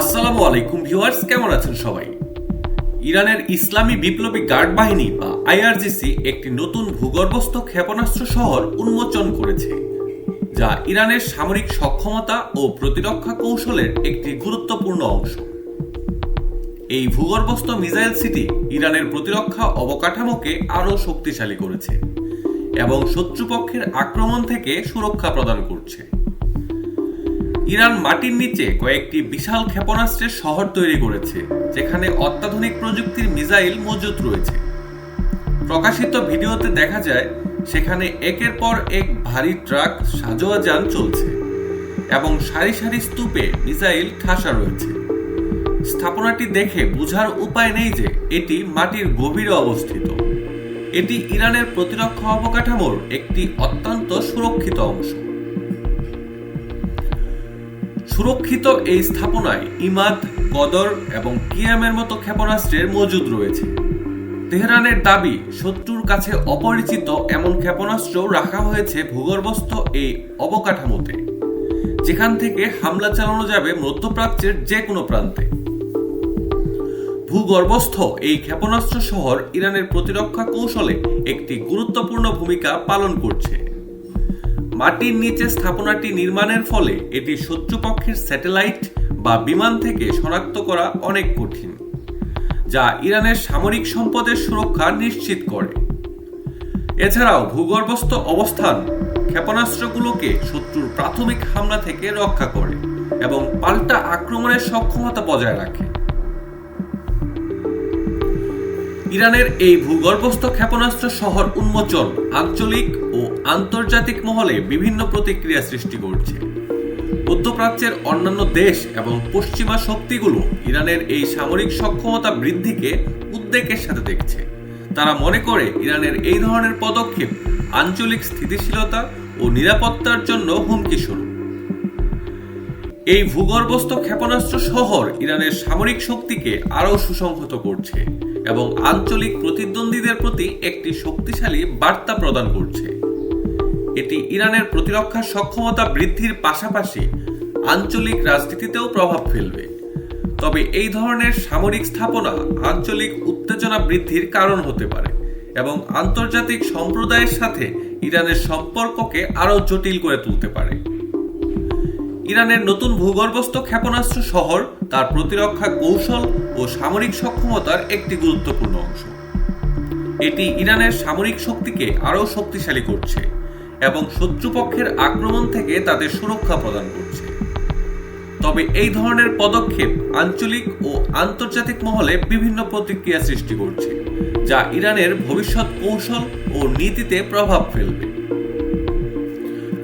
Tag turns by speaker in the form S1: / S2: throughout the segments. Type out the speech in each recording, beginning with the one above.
S1: আসসালামু আলাইকুম ভিউয়ার্স, কেমন আছেন সবাই? ইরানের ইসলামী বিপ্লবী গার্ড বাহিনী বা আইআরজিসি একটি নতুন ভূগর্ভস্থ ক্ষেপণাস্ত্র শহর উন্মোচন করেছে, যা ইরানের সামরিক সক্ষমতা ও প্রতিরক্ষা কৌশলের একটি গুরুত্বপূর্ণ অংশ। এই ভূগর্ভস্থ মিসাইল সিটি ইরানের প্রতিরক্ষা অবকাঠামোকে আরও শক্তিশালী করেছে এবং শত্রুপক্ষের আক্রমণ থেকে সুরক্ষা প্রদান করছে। ইরান মাটির নিচে কয়েকটি বিশাল ক্ষেপণাস্ত্রের শহর তৈরি করেছে, যেখানে অত্যাধুনিক প্রযুক্তির মিসাইল মজুত রয়েছে। প্রকাশিত ভিডিওতে দেখা যায়, সেখানে একের পর এক ভারী ট্রাক সাজোয়া যান চলছে এবং সারি সারি স্তূপে মিসাইল ঠাসা রয়েছে। স্থাপনাটি দেখে বোঝার উপায় নেই যে এটি মাটির গভীরে অবস্থিত। এটি ইরানের প্রতিরক্ষা অবকাঠামোর একটি অত্যন্ত সুরক্ষিত অংশ। সুরক্ষিত এই স্থাপনায় ইমাদ কদর এবং কিয়ামের মতো ক্ষেপণাস্ত্রের মজুদ রয়েছে। তেহরানের দাবি, শত্রুর কাছে অপরিচিত এমন ক্ষেপণাস্ত্র রাখা হয়েছে ভূগর্ভস্থ এই অবকাঠামোতে, যেখান থেকে হামলা চালানো যাবে মধ্যপ্রাচ্যের যে কোনো প্রান্তে। ভূগর্ভস্থ এই ক্ষেপণাস্ত্র শহর ইরানের প্রতিরক্ষা কৌশলে একটি গুরুত্বপূর্ণ ভূমিকা পালন করছে। মাটির নিচে স্থাপনাটি নির্মাণের ফলে এটি শত্রুপক্ষের স্যাটেলাইট বা বিমান থেকে শনাক্ত করা অনেক কঠিন, যা ইরানের সামরিক সম্পদের সুরক্ষা নিশ্চিত করে। এছাড়াও ভূগর্ভস্থ অবস্থান ক্ষেপণাস্ত্রগুলোকে শত্রুর প্রাথমিক হামলা থেকে রক্ষা করে এবং পাল্টা আক্রমণের সক্ষমতা বজায় রাখে। ইরানের এই ভূগর্ভস্থ ক্ষেপণাস্ত্র শহর উন্মোচন আঞ্চলিক ও আন্তর্জাতিক মহলে বিভিন্ন প্রতিক্রিয়া সৃষ্টি করছে। মধ্যপ্রাচ্যের অন্যান্য দেশ এবং পশ্চিমা শক্তিগুলো ইরানের এই সামরিক সক্ষমতা বৃদ্ধিকে উদ্বেগের সাথে দেখছে। তারা মনে করে ইরানের এই ধরনের পদক্ষেপ আঞ্চলিক স্থিতিশীলতা ও নিরাপত্তার জন্য হুমকি স্বরূপ। এই ভূগর্ভস্থ ক্ষেপণাস্ত্র শহর ইরানের সামরিক শক্তিকে আরও সুসংহত করছে। এবং আঞ্চলিক প্রতিদ্বন্দ্বীদের প্রতি একটি শক্তিশালী বার্তা প্রদান করছে। এটি ইরানের প্রতিরক্ষা সক্ষমতা বৃদ্ধির পাশাপাশি আঞ্চলিক রাজনীতিতেও প্রভাব ফেলবে। তবে এই ধরনের সামরিক স্থাপনা আঞ্চলিক উত্তেজনা বৃদ্ধির কারণ হতে পারে এবং আন্তর্জাতিক সম্প্রদায়ের সাথে ইরানের সম্পর্ককে আরও জটিল করে তুলতে পারে। ইরানের নতুন ভূগর্ভস্থ ক্ষেপণাস্ত্র শহর তার প্রতিরক্ষা কৌশল ও সামরিক সক্ষমতার একটি গুরুত্বপূর্ণ অংশ। এটি ইরানের সামরিক শক্তিকে আরও শক্তিশালী করছে এবং শত্রুপক্ষের আক্রমণ থেকে তাদের সুরক্ষা প্রদান করছে। তবে এই ধরনের পদক্ষেপ আঞ্চলিক ও আন্তর্জাতিক মহলে বিভিন্ন প্রতিক্রিয়া সৃষ্টি করছে, যা ইরানের ভবিষ্যৎ কৌশল ও নীতিতে প্রভাব ফেলবে।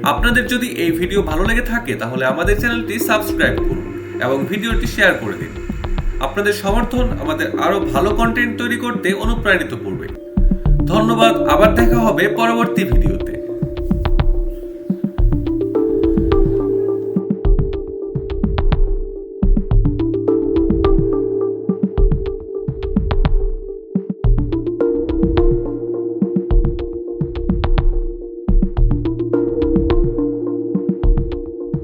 S1: আপনাদের যদি এই ভিডিও ভালো লেগে থাকে, তাহলে আমাদের চ্যানেলটি সাবস্ক্রাইব করুন। এবং ভিডিওটি শেয়ার করে দিন। আপনাদের সমর্থন আমাদের আরও ভালো কন্টেন্ট তৈরি করতে অনুপ্রাণিত করবে। ধন্যবাদ, আবার দেখা হবে পরবর্তী ভিডিওতে।